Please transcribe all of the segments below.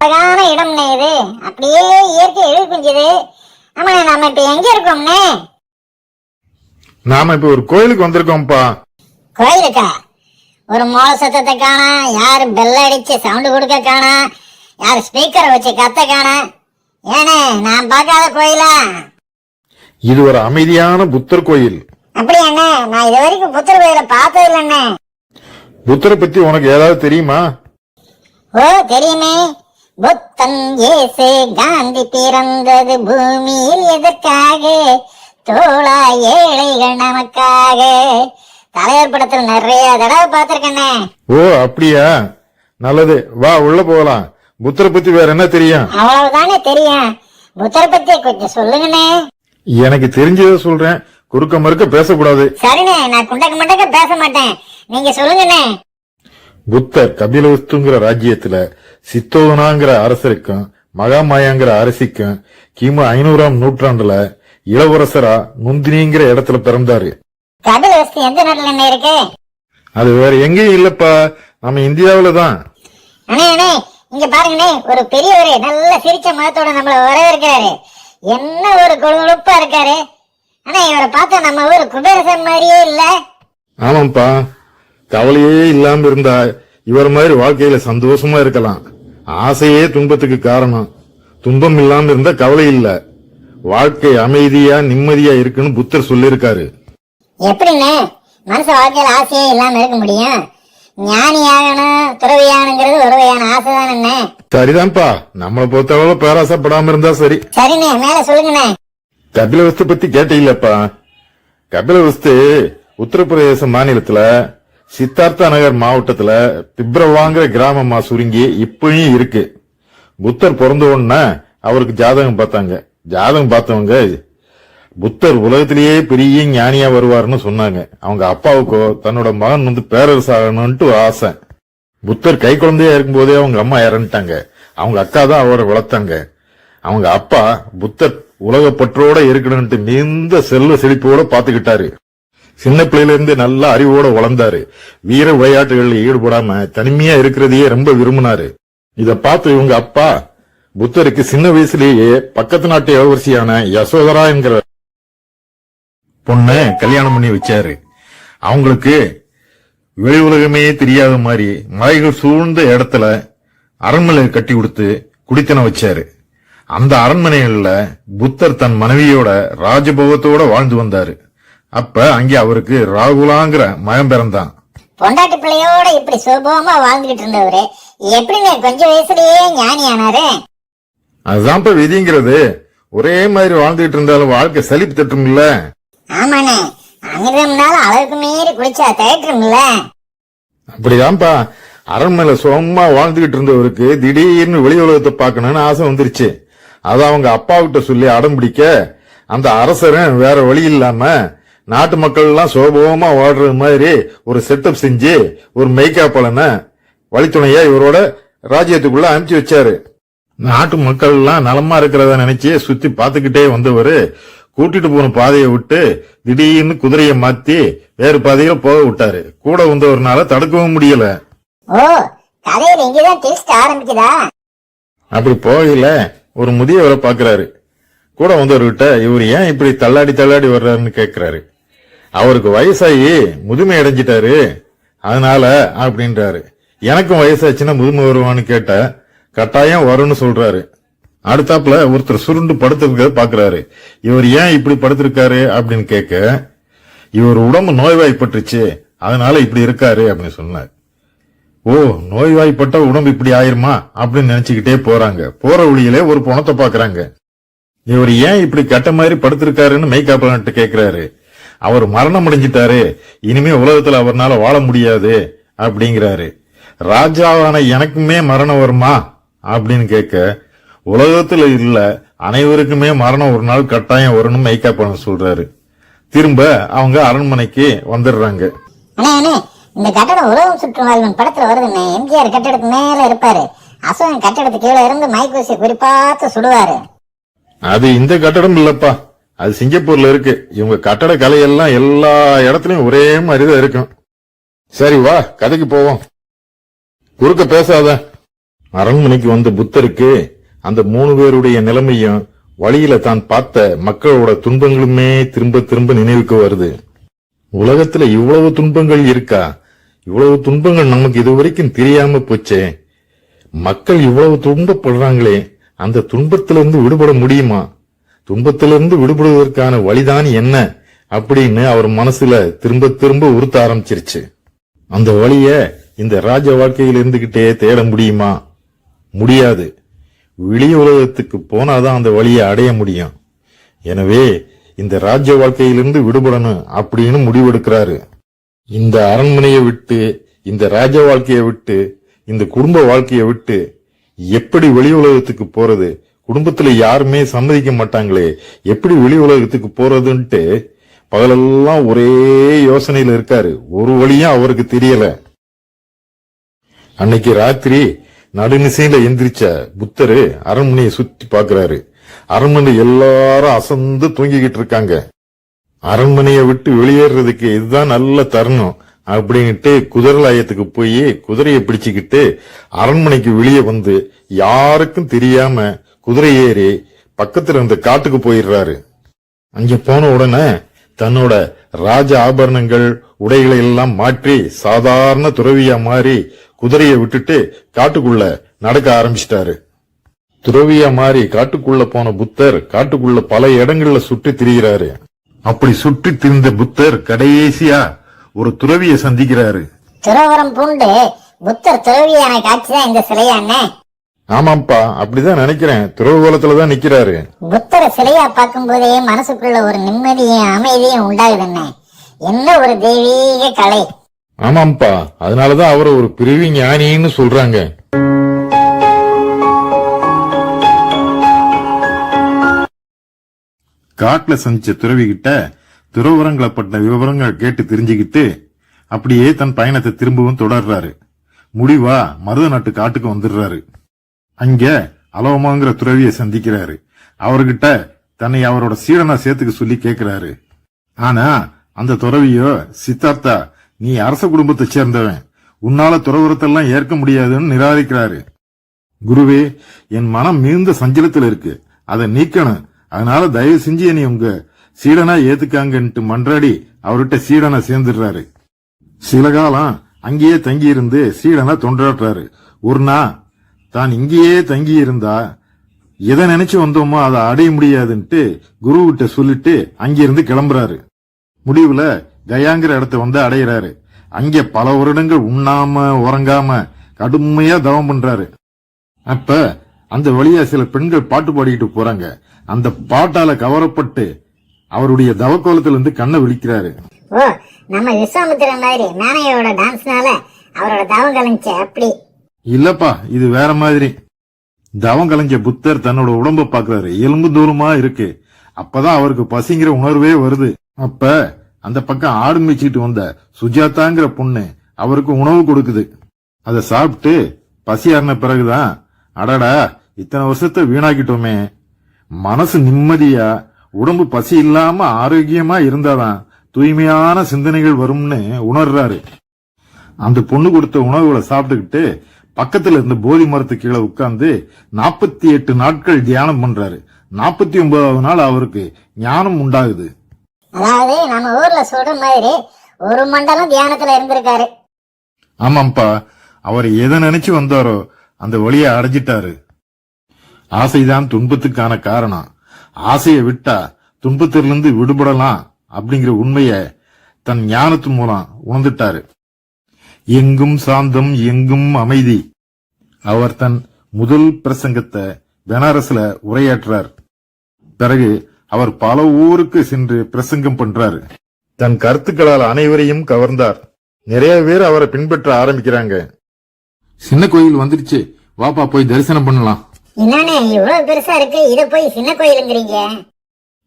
அழகான இடம்னே இது. அப்படியே இயற்கை எழுதி குஞ்சுது. ஆமா நம்ம இப்ப எங்க இருக்கோம்னே நாம இப்ப ஒரு கோயிலுக்கு வந்திருக்கோம்ப்பா. கோயிலுக்கா? ஒரு மோள சத்தத்தை காணா யாரு பெல் அடிச்சு சவுண்ட் கொடுக்க காணா யாரு ஸ்பீக்கரை வச்சு கத்த காணா. ஏனே நான் பார்க்காத கோயிலா? இது ஒரு அமைதியான புத்தர் கோயில். அப்படி அண்ணே நான் இது வரைக்கும் புத்தர் கோயில பார்த்தது இல்லைண்ணே. புத்தரை பத்தி உனக்கு ஏதாவது தெரியுமா? ஓ தெரியுமே. புத்தன் இயேசு காந்தி பிறந்தது பூமியில் எதற்காக? தோளா ஏழைகள் நமக்காக. தலைவர் படத்துல நிறைய தடவை பார்த்திருக்கேனே. ஓ அப்படியா? நல்லது. வா உள்ள போகலாம். புத்தரை பத்தி வேற என்ன தெரியும்? அவ்வளவுதானே தெரியும். புத்தரை பத்தி கொஞ்சம் சொல்லுங்கண்ணே. எனக்கு தெரிஞ்சதை சொல்றேன். குறுக்க மறுக்க பேசக்கூடாது. சரிண்ணே நான் குண்டக்க மண்டக்க பேச மாட்டேன். நீங்க சொல்லுங்கண்ணே. புத்தர் கபிலவஸ்துங்கிற ராஜ்யத்துல சித்தோதனாங்கிற அரசருக்கும் மகாமாயாங்கிற அரசிக்கும் கிமு ஐநூறாம் நூற்றாண்டுல இளவரசரா நுந்தினிங்கிற இடத்துல பிறந்தாரு. கபில வஸ்து எந்த நாட்டுல என்ன இருக்கு? அது வேற எங்கேயும் இல்லப்பா. நம்ம இந்தியாவில தான். இங்க பாருங்கண்ணே ஒரு பெரியவரு நல்ல சிரிச்ச முகத்தோட நம்மள வரவேற்கிறாரு. என்ன ஒரு கொழுகொழுப்பா இருக்காரு. அண்ணா இவரை பார்த்தா நம்ம ஊர் குபேரசன் மாதிரியே இல்ல. ஆமாப்பா கவலையே இல்லாம இருந்தா இவர் மாதிரி வாழ்க்கையில சந்தோஷமா இருக்கலாம். ஆசையே துன்பத்துக்கு காரணம். துன்பம் இல்லாம இருந்தா கவலை இல்ல. வாழ்க்கை அமைதியா நிம்மதியா இருக்குன்னு புத்தர் சொல்லியிருக்காரு. எப்படிண்ணே மனுஷ வாழ்க்கையில ஆசையே இல்லாம இருக்க முடியும். ஞானி ஆகணும் துறவியானுங்கிறது ஒரு வகையான ஆசை தானே சரிதான்ப்பா. நம்மளை பொறுத்தளவு பேராசப்படாம இருந்தா சரி. சரிண்ணே மேல சொல்லுங்கண்ணே. கபிலவஸ்து பத்தி கேட்டீங்களப்பா கபிலவஸ்து உத்தரப்பிரதேச மாநிலத்துல சித்தார்த்தா நகர் மாவட்டத்துல பிப்ரவாங்கிற கிராமமா சுருங்கி இப்பயும் இருக்கு. புத்தர் பிறந்த உடனே அவருக்கு ஜாதகம் பார்த்தாங்க. ஜாதகம் பார்த்தவங்க புத்தர் உலகத்திலேயே பெரிய ஞானியா வருவாருன்னு சொன்னாங்க. அவங்க அப்பாவுக்கோ தன்னோட மகன் வந்து பேரரசு ஆகணும்ட்டு ஒரு ஆசை. புத்தர் கை குழந்தையா இருக்கும்போதே அவங்க அம்மா இறந்துட்டாங்க. அவங்க அக்கா தான் அவரை வளர்த்தாங்க. அவங்க அப்பா புத்தர் உலகப்பற்றோட இருக்கணும்ட்டு மிகுந்த செல்வ செழிப்போட பாத்துக்கிட்டாரு சின்ன பிள்ளையிலேருந்து நல்லா நல்ல அறிவோட வளர்ந்தாரு. வீர விளையாட்டுகளில் ஈடுபடாம தனிமையா இருக்கிறதையே ரொம்ப விரும்பினாரு. இத பார்த்து இவங்க அப்பா புத்தருக்கு சின்ன வயசுலேயே பக்கத்து நாட்டு இளவரசியான யசோதரா என்கிற பொண்ணை கல்யாணம் பண்ணி வச்சாரு. அவங்களுக்கு வெளி உலகமே தெரியாத மாதிரி மலைகள் சூழ்ந்த இடத்துல அரண்மனை கட்டி கொடுத்து குடித்தனம் வச்சாரு. அந்த அரண்மனைகள்ல புத்தர் தன் மனைவியோட ராஜபோகத்தோட வாழ்ந்து வந்தாரு. அப்ப அங்கே அவருக்கு ராகுலாங்கிற மயம் பிறந்தான். பொண்டாட்டி பிள்ளையோட இப்படி சுபமா வாழ்ந்துகிட்டு இருந்தவரு எப்படிண்ணே கொஞ்ச வயசுலயே ஞானி ஆனாரு அதுதான்ப்ப விதிங்கிறது. ஒரே மாதிரி வாழ்ந்துகிட்டு இருந்தாலும் வாழ்க்கை சலிப்பு தட்டும் இல்ல ஆமாண்ணே அமிர்தம்னாலும் அளவுக்கு மீறி குடிச்சா தயற்றும்ல அப்படிதான்ப்பா. அரண்மனையில சுகமா வாழ்ந்துகிட்டு இருந்தவருக்கு திடீர்னு வெளி உலகத்தை பார்க்கணும்னு ஆசை வந்துருச்சு. அத அவங்க அப்பா கிட்ட சொல்லி அடம் பிடிக்க அந்த அரசரும் வேற வழி இல்லாம நாட்டு மக்கள் எல்லாம் சுகபோகமா வாழ்றது மாதிரி ஒரு செட்டப் செஞ்சு ஒரு மெய்காப்பாளனை வழித்துணையா இவரோட ராஜ்யத்துக்குள்ள அனுப்பிச்சு வச்சாரு. நாட்டு மக்கள் எல்லாம் நலமா இருக்கிறத நினைச்சு சுத்தி பாத்துக்கிட்டே வந்தவரு கூட்டிட்டு போன பாதையை விட்டு திடீர்னு குதிரையை மாத்தி வேறு பாதையில போக விட்டாரு. கூட வந்தவர்னால தடுக்கவும் முடியல. அப்படி போகல ஒரு முதியவரை பாக்குறாரு. கூட வந்தவர்கிட்ட இவர் ஏன் இப்படி தள்ளாடி தள்ளாடி வர்றாருன்னு கேக்குறாரு. அவருக்கு வயசாகி முதுமை அடைஞ்சிட்டாரு. அதனால அப்படின்றாரு. எனக்கும் வயசாச்சுன்னா முதுமை வருவான்னு கேட்ட கட்டாயம் வரும்னு சொல்றாரு. அடுத்தாப்புல ஒருத்தர் சுருண்டு படுத்திருக்கிறத பாக்குறாரு. இவர் ஏன் இப்படி படுத்திருக்காரு அப்படின்னு கேட்க இவர் உடம்பு நோய்வாய்ப்பட்டுச்சு அதனால இப்படி இருக்காரு அப்படின்னு சொன்னார். ஓ நோய்வாய்ப்பட்ட உடம்பு இப்படி ஆயிருமா அப்படின்னு நினைச்சுக்கிட்டே போறாங்க. போற வழியிலே ஒரு பணத்தை பாக்குறாங்க. இவர் ஏன் இப்படி கட்ட மாதிரி படுத்திருக்காருன்னு மெய்காப்பலன்ட்டு கேக்குறாரு. அவர் மரணம் அடைஞ்சிட்டாரு இனிமே உலகத்துல அவர்னால வாழ முடியாது அப்படிங்கிறாரு. ராஜாவான எனக்குமே மரணம் வருமா? அப்படின்னு கேட்க உலகத்துல இல்ல அனைவருக்குமே மரணம் ஒரு நாள் கட்டாயம் வரும்னு மெய்காப்பலன் சொல்றாரு. திரும்ப அவங்க அரண்மனைக்கு வந்துடுறாங்க. இந்த கட்டடம் உலகம் சுற்றுவாழ்வன் படத்துல வருதுண்ணே. எம்ஜிஆர் கட்டடத்துக்கு மேல இருப்பாரு. அசோகன் கட்டடத்துக்கு கீழே இருந்து மைக்கூசி குறிப்பாத்து சுடுவாரு. அது இந்த கட்டடம் இல்லப்பா. அது சிங்கப்பூர்ல இருக்கு. இவங்க கட்டட கலையெல்லாம் எல்லா இடத்துலயும் ஒரே மாதிரி தான் இருக்கும். சரி வா கதைக்கு போவோம். குறுக்க பேசாத. அரண்மனைக்கு வந்த புத்தருக்கு அந்த மூணு பேருடைய நிலைமையும் வழியில தான் பார்த்த மக்களோட துன்பங்களுமே திரும்ப திரும்ப நினைவுக்கு வருது. உலகத்துல இவ்வளவு துன்பங்கள் இருக்கா? இவ்வளவு துன்பங்கள் நமக்கு இதுவரைக்கும் தெரியாம போச்சே. மக்கள் இவ்வளவு துன்பப்படுறாங்களே அந்த துன்பத்திலிருந்து விடுபட முடியுமா? துன்பத்திலிருந்து விடுபடுவதற்கான வழிதான் என்ன அப்படின்னு அவர் மனசுல திரும்ப திரும்ப உறுத்த ஆரம்பிச்சிருச்சு. அந்த வழிய இந்த ராஜ வாழ்க்கையில் இருந்துகிட்டே தேட முடியுமா? முடியாது. வெளி உலகத்துக்கு போனாதான் அந்த வழியை அடைய முடியும். எனவே இந்த ராஜ்ய வாழ்க்கையிலிருந்து விடுபடணும் அப்படின்னு முடிவெடுக்கிறாரு. இந்த அரண்மனையை விட்டு இந்த ராஜ வாழ்க்கையை விட்டு இந்த குடும்ப வாழ்க்கையை விட்டு எப்படி வெளி உலகத்துக்கு போறது? குடும்பத்துல யாருமே சம்மதிக்க மாட்டாங்களே. எப்படி வெளி உலகத்துக்கு போறதுன்ட்டு பகலெல்லாம் ஒரே யோசனையில இருக்காரு. ஒரு வழியும் அவருக்கு தெரியல. அன்னைக்கு ராத்திரி நடுநிசையில எந்திரிச்ச புத்தரு அரண்மனையை சுத்தி பாக்குறாரு. அரண்மனை எல்லாரும் அசந்து தூங்கிக்கிட்டு இருக்காங்க. அரண்மனையை விட்டு வெளியேறதுக்கு இதுதான் நல்ல தருணம் அப்படின்ட்டு குதிரலாயத்துக்கு போய் குதிரையை பிடிச்சுக்கிட்டு அரண்மனைக்கு வெளியே வந்து யாருக்கும் தெரியாம குதிரை ஏறி பக்கத்துல இருந்த காட்டுக்கு போயிடுறாரு. அங்க போன உடனே தன்னோட ராஜ ஆபரணங்கள் உடைகளை எல்லாம் மாற்றி சாதாரண துறவியா மாறி குதிரையை விட்டுட்டு காட்டுக்குள்ள நடக்க ஆரம்பிச்சிட்டாரு. துறவியா மாறி காட்டுக்குள்ள போன புத்தர் காட்டுக்குள்ள பல இடங்கள்ல சுற்றி திரிகிறாரு. அப்படி சுற்றி திரிந்த புத்தர் கடைசியா ஒரு துறவிய சந்திக்கிறாரு. துறவரம் பூண்டு புத்தர் துறவியான காட்சிதான் இந்த சிலையாண்ணே ஆமாப்பா அப்படிதான் நினைக்கிறேன். துறவுகோலத்துல தான் நிக்கிறாரு. புத்தரை சிலையா பார்க்கும் போதே மனசுக்குள்ள ஒரு நிம்மதியும் அமைதியும் உண்டாகுதுண்ணே. என்ன ஒரு தெய்வீக கலை. ஆமாப்பா அதனாலதான் அவரை ஒரு பிரிவி ஞானின்னு சொல்றாங்க. காட்டுல சந்திச்ச துறவி கிட்ட துறவரங்களை பட்ட விவரங்கள் கேட்டு தெரிஞ்சுக்கிட்டு அப்படியே தன் பயணத்தை திரும்பவும் தொடர்றாரு. முடிவா மருத நாட்டு காட்டுக்கு வந்துடுறாரு. அங்க அலவமாங்கிற துறவியை சந்திக்கிறாரு. அவர்கிட்ட தன்னை அவரோட சீடனா சேர்த்துக்க சொல்லி கேக்குறாரு. ஆனா அந்த துறவியோ சித்தார்த்தா நீ அரச குடும்பத்தை சேர்ந்தவன். உன்னால துறவரத்தெல்லாம் ஏற்க முடியாதுன்னு நிராகரிக்கிறாரு. குருவே என் மனம் மிகுந்த சஞ்சலத்தில் இருக்கு. அதை நீக்கணும். அதனால தயவு செஞ்சு என்னை உங்க சீடனா ஏத்துக்காங்கன்ட்டு மன்றாடி அவர்கிட்ட சீடனா சேர்ந்துடுறாரு. சில காலம் அங்கேயே தங்கி இருந்து சீடனா தொண்டாடுறாரு. ஒரு நாள் தான் இங்கேயே தங்கி இருந்தா எதை நினைச்சு வந்தோமோ அதை அடைய முடியாதுன்ட்டு குரு கிட்ட சொல்லிட்டு அங்கிருந்து கிளம்புறாரு. முடிவுல கயாங்கிற இடத்த வந்து அடையிறாரு. அங்கே பல வருடங்கள் உண்ணாம உறங்காம கடுமையா தவம் பண்றாரு. அப்ப அந்த வழியா சில பெண்கள் பாட்டு பாடிக்கிட்டு போறாங்க. அந்த பாட்டால கவரப்பட்டு அவருடைய தவக்கோலத்திலிருந்து கண்ணை விழிக்கிறாரு. ஓ நம்ம விஸ்வாமித்திர மாதிரி மேனையோட டான்ஸ்னால அவரோட தவம் கலைஞ்சு அப்படி இல்லப்பா இது வேற மாதிரி. தவம் கலைஞ்ச புத்தர் தன்னோட உடம்ப பாக்குறாரு எலும்பு தூரமா இருக்கு. அப்பதான் அவருக்கு பசிங்கிற உணர்வே வருது. அப்ப அந்த பக்கம் ஆடு மேய்ச்சிட்டு வந்த சுஜாதாங்கிற பொண்ணு அவருக்கு உணவு கொடுக்குது. அதை சாப்பிட்டு பசி ஆறின பிறகுதான் அடடா இத்தனை வருஷத்தை வீணாக்கிட்டோமே. மனசு நிம்மதியா உடம்பு பசி இல்லாம ஆரோக்கியமா இருந்தாதான் தூய்மையான சிந்தனைகள் வரும்னு உணர்றாரு. அந்த பொண்ணு கொடுத்த உணவுகளை சாப்பிட்டுக்கிட்டு பக்கத்துல இருந்த போதி மரத்து கீழே உட்கார்ந்து நாற்பத்தி எட்டு நாட்கள் தியானம் பண்றாரு. நாற்பத்தி ஒன்பதாவது நாள் அவருக்கு ஞானம் உண்டாகுது. அதாவது நம்ம ஊர்ல சொல்ற மாதிரி ஒரு மண்டலம் தியானத்துல இருந்திருக்காரு. ஆமாப்பா அவர் எதை நினைச்சு வந்தாரோ அந்த வழியை அடைஞ்சிட்டாரு. ஆசைதான் துன்பத்துக்கான காரணம். ஆசையை விட்டா துன்பத்திலிருந்து விடுபடலாம் அப்படிங்கிற உண்மைய தன் ஞானத்து மூலம் உணர்ந்துட்டாரு. எங்கும் சாந்தம் எங்கும் அமைதி. அவர் தன் முதல் பிரசங்கத்தை பெனாரஸ்ல உரையாற்றார். பிறகு அவர் பல ஊருக்கு சென்று பிரசங்கம் பண்றாரு. தன் கருத்துக்களால் அனைவரையும் கவர்ந்தார். நிறைய பேர் அவரை பின்பற்ற ஆரம்பிக்கிறாங்க. சின்ன கோயில் வந்துருச்சு. வாப்பா போய் தரிசனம் பண்ணலாம். என்னண்ணே இவ்வளவு பெருசா இருக்கு. இத போய் சின்ன கோயிலுங்கிறீங்க.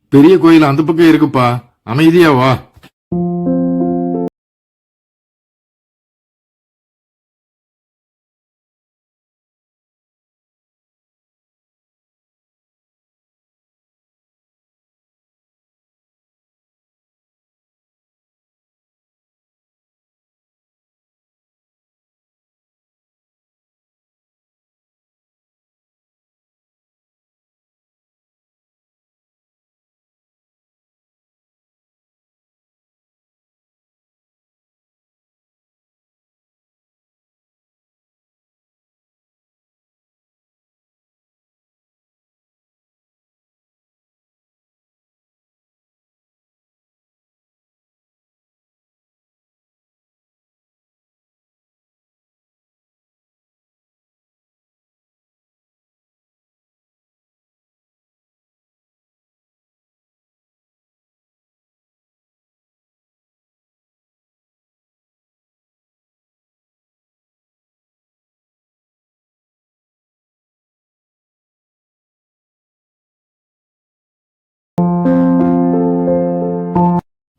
பெரிய கோயில் அந்த பக்கம் இருக்குப்பா. அமைதியா வா.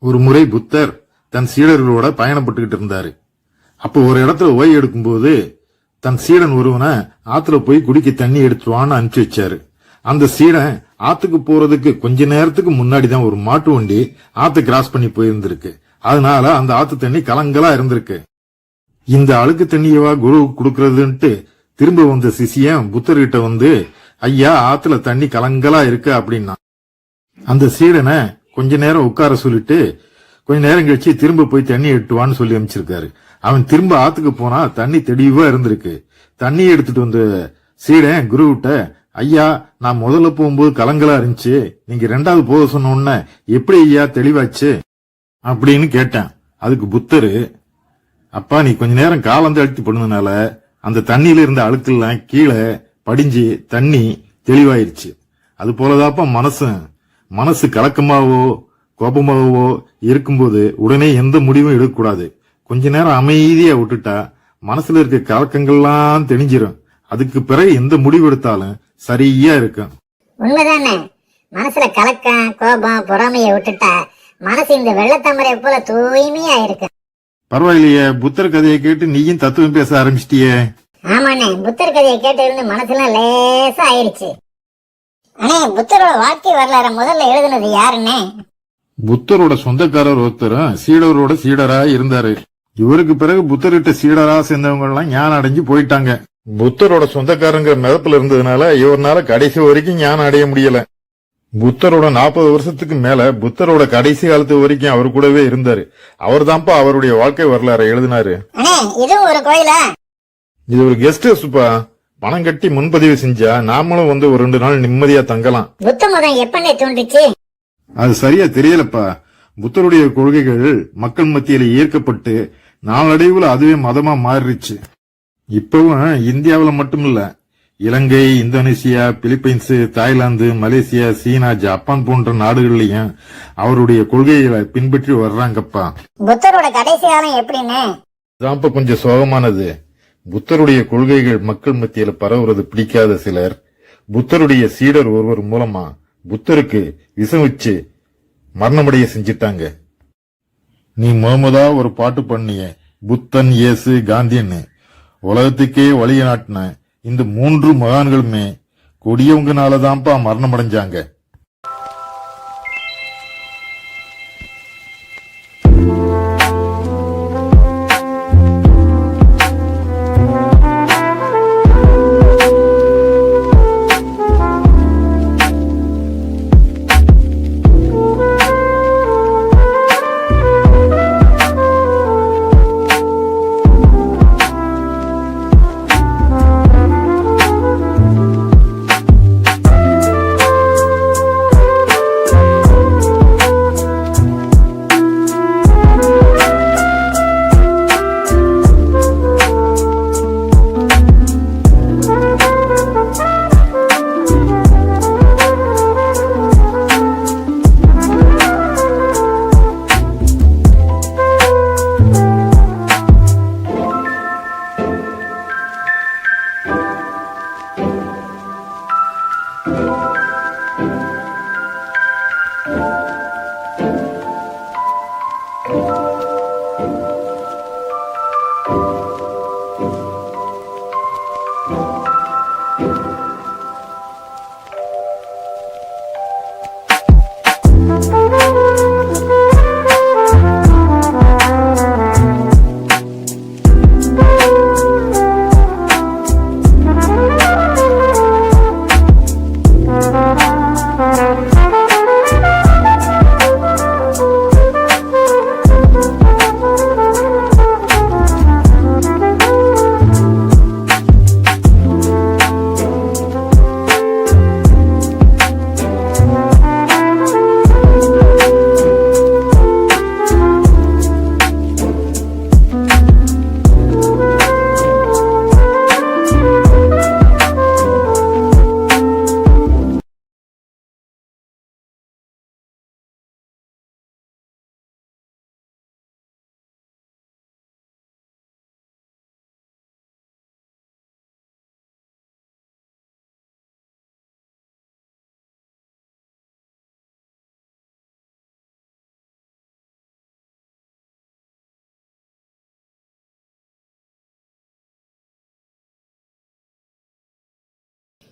ஒரு முறை புத்தர் தன் சீடர்களோட பயணப்பட்டுக்கிட்டு இருந்தாரு. அப்போ ஒரு இடத்துல ஓய்வு எடுக்கும்போது தன் சீடன் ஒருவனை ஆத்துல போய் குடிக்க தண்ணி எடுத்துருவான்னு அனுப்பிச்சு வச்சாரு. அந்த சீடன் ஆத்துக்கு போறதுக்கு கொஞ்ச நேரத்துக்கு முன்னாடி தான் ஒரு மாட்டு வண்டி ஆத்து கிராஸ் பண்ணி போயிருந்திருக்கு. அதனால அந்த ஆத்து தண்ணி கலங்கலா இருந்திருக்கு. இந்த அழுக்கு தண்ணியவா குரு கொடுக்கறதுன்ட்டு திரும்ப வந்த சிசியன் புத்தர்கிட்ட வந்து ஐயா ஆத்துல தண்ணி கலங்கலா இருக்கு அப்படின்னா அந்த சீடனை கொஞ்ச நேரம் உட்கார சொல்லிட்டு கொஞ்ச நேரம் கழிச்சு திரும்ப போய் தண்ணி எட்டுவான்னு சொல்லி அனுப்பிச்சிருக்காரு. அவன் திரும்ப ஆத்துக்கு போனா தண்ணி தெளிவா இருந்திருக்கு. தண்ணி எடுத்துட்டு வந்த சீடன் குருவிட்ட ஐயா நான் முதல்ல போகும்போது கலங்கலா இருந்துச்சு. நீங்க ரெண்டாவது போக சொன்ன எப்படி ஐயா தெளிவாச்சு? அப்படின்னு கேட்டேன். அதுக்கு புத்தரு அப்பா நீ கொஞ்ச நேரம் காலந்து அழுத்தி பண்ணதுனால அந்த தண்ணியில இருந்த அழுக்கெல்லாம் கீழே படிஞ்சு தண்ணி தெளிவாயிருச்சு. அது போலதாப்பா மனசும் மனசு கலக்கமாவோ கோபமாகவோ இருக்கும்போது உடனே எந்த முடிவும் எடுக்கக்கூடாது. கொஞ்ச நேரம் அமைதியா விட்டுட்டா மனசுல இருக்க கலக்கங்கள்லாம் தெளிஞ்சிரும். அதுக்கு பிறகு எந்த முடிவு எடுத்தாலும் சரியா இருக்கும். உண்மைதானே? மனசுல கலக்கம் கோபம் பொறாமைய விட்டுட்டா மனசு இந்த வெள்ளத்தாமரை போல தூய்மையா இருக்கு. பரவாயில்லையே புத்தர் கதையை கேட்டு நீயும் தத்துவம் பேச ஆரம்பிச்சிட்டியே. ஆமாண்ணே புத்தர் கதையை கேட்டு இருந்து மனசுலாம் லேசா ஆயிருச்சு அண்ணே புத்தரோட வாழ்க்கை வரலாற முதல்ல எழுதுனது யாருண்ணே? புத்தரோட சொந்தக்காரர் ஒருத்தரும் சீடரோட சீடரா இருந்தாரு. இவருக்கு பிறகு புத்தர்கிட்ட சீடரா சேர்ந்தவங்க எல்லாம் ஞானம் அடைஞ்சு போயிட்டாங்க. புத்தரோட சொந்தக்காரங்கிற மிதப்புல இருந்ததுனால இவர்னால கடைசி வரைக்கும் ஞானம் அடைய முடியல. புத்தரோட நாற்பது வருஷத்துக்கு மேல புத்தரோட கடைசி காலத்து வரைக்கும் அவர் கூடவே இருந்தாரு. அவர் தான்ப்பா அவருடைய வாழ்க்கை வரலாறை எழுதினாரு. இதுவும் ஒரு கோயிலா? இது ஒரு கெஸ்ட் ஹவுஸ்ப்பா. பணம் கட்டி முன்பதிவு செஞ்சா நாமளும் வந்து ஒரு ரெண்டு நாள் நிம்மதியா தங்கலாம். புத்த மதம் எப்பண்ணே தோன்றுச்சு? அது சரியா தெரியலப்பா. புத்தருடைய கொள்கைகள் மக்கள் மத்தியில ஈர்க்கப்பட்டு நாளடைவுல அதுவே மதமா மாறிடுச்சு. இப்பவும் இந்தியாவுல மட்டும் இல்ல Ilangai Indonesia Philippines Thailand Malaysia China Japan போன்ற நாடுகள்லயும் அவருடைய கொள்கைகளை பின்பற்றி வர்றாங்கப்பா. புத்தரோட கடைசி காலம் எப்படின்னு கொஞ்சம் சோகமானது. புத்தருடைய கொள்கைகள் மக்கள் மத்தியில பரவுறது பிடிக்காத சிலர் புத்தருடைய சீடர் ஒருவர் மூலமா புத்தருக்கு விஷம் வச்சு மரணமடைய செஞ்சிட்டாங்க. நீ முகமதா ஒரு பாட்டு பண்ணிய புத்தன் இயேசு காந்தின்னு உலகத்துக்கே வழிய நாட்டின இந்த மூன்று மகான்களுமே கொடியவங்கனாலதான்ப்பா மரணமடைஞ்சாங்க.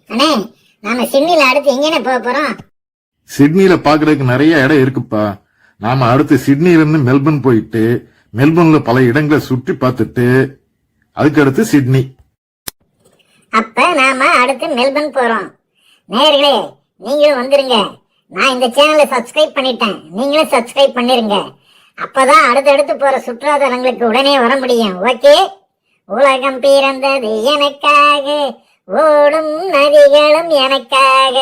அண்ணே நாம சிட்னில அடுத்து எங்கன்னு போக போறோம்? சிட்னில பாக்குறதுக்கு நிறைய இடம் இருக்குப்பா. நாம அடுத்து சிட்னில இருந்து மெல்பர்ன் போயிட்டு மெல்பர்ன்ல பல இடங்களை சுற்றி பார்த்துட்டு அதுக்கு அடுத்து சிட்னி. அப்ப நாம அடுத்து மெல்பர்ன் போறோம். நேயர்களே நீங்களும் வந்துருங்க. நான் இந்த சேனலை சப்ஸ்கிரைப் பண்ணிட்டேன். நீங்களும் சப்ஸ்கிரைப் பண்ணிருங்க. அப்பதான் அடுத்தடுத்து போற சுற்றுலா தலங்களுக்கு உடனே வர முடியும். ஓகே உலகம் பிறந்தது எனக்காக. ஓடும் நதிகளும் எனக்காக.